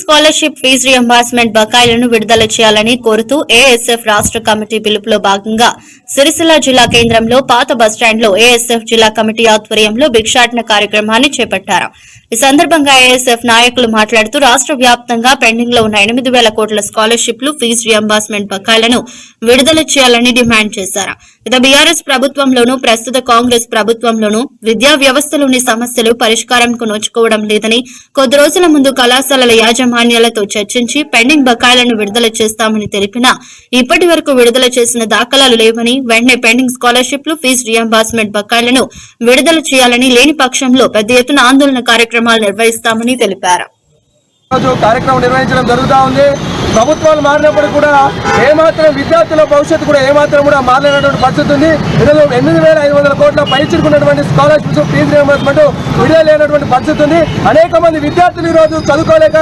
Scholarship fee reimbursement బకాయిలను విడుదల చేయాలని కోరుతూ ఏఎస్ఎఫ్ రాష్ట్ర కమిటీ పిలుపులో భాగంగా సిరిసిల్ల జిల్లా కేంద్రంలో పాత బస్టాండ్లో ఏఎస్ఎఫ్ జిల్లా కమిటీ ఆధ్వర్యంలో భిక్షాటన కార్యక్రమాన్ని చేపట్టారు. ఈ సందర్భంగా ఏఎస్ఎఫ్ నాయకులు మాట్లాడుతూ రాష్ట్ర వ్యాప్తంగా పెండింగ్లో ఉన్న ఎనిమిది వేల కోట్ల స్కాలర్షిప్లు ఫీజు రియంబర్స్మెంట్ బకాయిలను విడుదల చేయాలని డిమాండ్ చేశారు. ఇక బీఆర్ఎస్ ప్రభుత్వంలోనూ ప్రస్తుత కాంగ్రెస్ ప్రభుత్వంలోనూ విద్యా వ్యవస్థలోని సమస్యలు పరిష్కారంకు నోచుకోవడం లేదని కొద్ది రోజుల ముందు కళాశాలల యాజమాన్యాలతో చర్చించి పెండింగ్ బకాయిలను విడుదల చేస్తామని తెలిపినా ఇప్పటి వరకు విడుదల చేసిన దాఖలాలు లేవని వెంటనే పెండింగ్ స్కాలర్షిప్లు ఫీజు రియంబర్స్మెంట్ బకాయిలను విడుదల చేయాలని లేని పక్షంలో పెద్ద ఎత్తున ఆందోళన కార్యక్రమాలు నిర్వహిస్తామని తెలిపారు. కార్యక్రమం నిర్వహించడం ఉంది. ప్రభుత్వాలు మారినప్పుడు కూడా ఏమాత్రం విద్యార్థుల భవిష్యత్తు కూడా ఏమాత్రం కూడా మారలేనటువంటి పరిస్థితి ఉంది. ఈరోజు ఎనిమిది వేల ఐదు వందల కోట్ల పైచిరుకున్నటువంటి స్కాలర్షిప్స్ ఫీజు రియంబర్స్మెంట్ విడుదల లేనటువంటి పరిస్థితి ఉంది. అనేక మంది విద్యార్థులు ఈరోజు చదువుకోలేక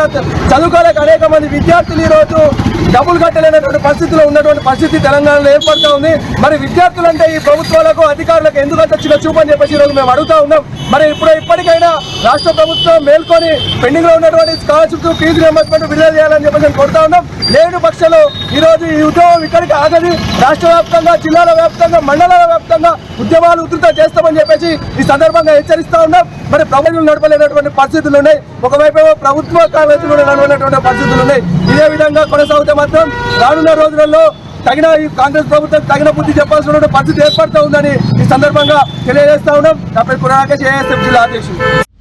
చదువుకోలేక అనేక మంది విద్యార్థులు ఈరోజు డబ్బులు కట్టలేనటువంటి పరిస్థితిలో ఉన్నటువంటి పరిస్థితి తెలంగాణలో ఏర్పడుతూ ఉంది. మరి విద్యార్థులు అంటే ఈ ప్రభుత్వాలకు అధికారులకు ఎందుకు చిన్న చూపు అని చెప్పేసి ఈరోజు మేము అడుగుతా ఉన్నాం. మరి ఇప్పుడు ఇప్పటికైనా రాష్ట్ర ప్రభుత్వం మేల్కొని పెండింగ్లో ఉన్నటువంటి స్కాలర్షిప్ ఫీజు రియంబర్స్మెంట్ విడుదల చేయాలని చెప్పేసి కొడతా కోరుతా లేని పక్షంలో ఈ రోజు ఈ ఉద్యమం ఇక్కడికి ఆగది రాష్ట్ర వ్యాప్తంగా జిల్లాల వ్యాప్తంగా మండలాల వ్యాప్తంగా ఉద్యమాలు ఉధృత చేస్తామని చెప్పేసి ఈ సందర్భంగా హెచ్చరిస్తా ఉన్నాం. మరి ప్రభుత్వం నడపలేనటువంటి పరిస్థితులు ఉన్నాయి. ఒకవైపు ప్రభుత్వ కాలేజీలు నడవలేనటువంటి పరిస్థితులు ఉన్నాయి. ఇదే విధంగా కొనసాగితే మాత్రం రానున్న రోజులలో తగిన ఈ కాంగ్రెస్ ప్రభుత్వం తగిన బుద్ధి చెప్పాల్సిన పరిస్థితి ఏర్పడుతూ ఉందని ఈ సందర్భంగా తెలియజేస్తా ఉన్నాం. నా పేరు ఏఎస్ఎఫ్ జిల్లా అధ్యక్షుడు.